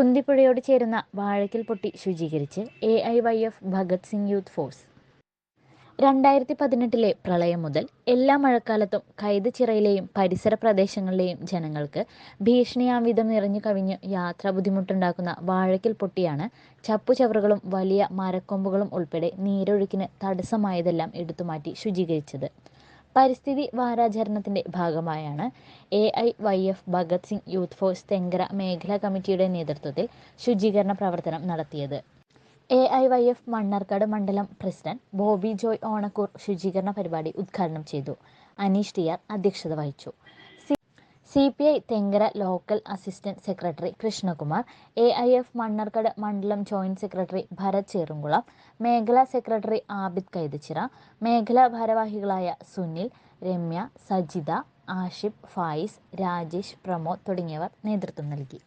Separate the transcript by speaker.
Speaker 1: കുന്തിപ്പുഴയോട് ചേരുന്ന വാഴയ്ക്കൽ പൊട്ടി ശുചീകരിച്ച് A I Y F Bhagat Singh youth force. രണ്ടായിരത്തി പതിനെട്ടിലെ പ്രളയം മുതൽ എല്ലാ മഴക്കാലത്തും കൈതച്ചിറയിലെയും പരിസര പ്രദേശങ്ങളിലെയും ജനങ്ങൾക്ക് ഭീഷണിയാംവിധം നിറഞ്ഞു കവിഞ്ഞ് യാത്രാ ബുദ്ധിമുട്ടുണ്ടാക്കുന്ന വാഴയ്ക്കൽ പൊട്ടിയാണ് ചപ്പുചവറുകളും വലിയ മരക്കൊമ്പുകളും ഉൾപ്പെടെ നീരൊഴുക്കിന് തടസ്സമായതെല്ലാം എടുത്തുമാറ്റി ശുചീകരിച്ചത്. പരിസ്ഥിതി വാരാചരണത്തിന്റെ ഭാഗമായാണ് A I Y F Bhagat Singh youth force Thenkara മേഖലാ കമ്മിറ്റിയുടെ നേതൃത്വത്തിൽ ശുചീകരണ പ്രവർത്തനം നടത്തിയത്. A I Y F Mannarkkad മണ്ഡലം പ്രസിഡന്റ് ബോബി ജോയ് ഓണക്കൂർ ശുചീകരണ പരിപാടി ഉദ്ഘാടനം ചെയ്തു. അനീഷ് ടി ആർ അധ്യക്ഷത വഹിച്ചു. C P I Thenkara local assistant secretary Krishnakumar A I F Mannarkkad മണ്ഡലം ജോയിന്റ് സെക്രട്ടറി ഭരത് ചേറുംകുളം മേഖലാ സെക്രട്ടറി ആബിദ് കൈതച്ചിറ മേഖലാ ഭാരവാഹികളായ സുനിൽ രമ്യ സജിത ആഷിഫ് ഫായിസ് രാജേഷ് പ്രമോദ് തുടങ്ങിയവർ നേതൃത്വം നൽകി.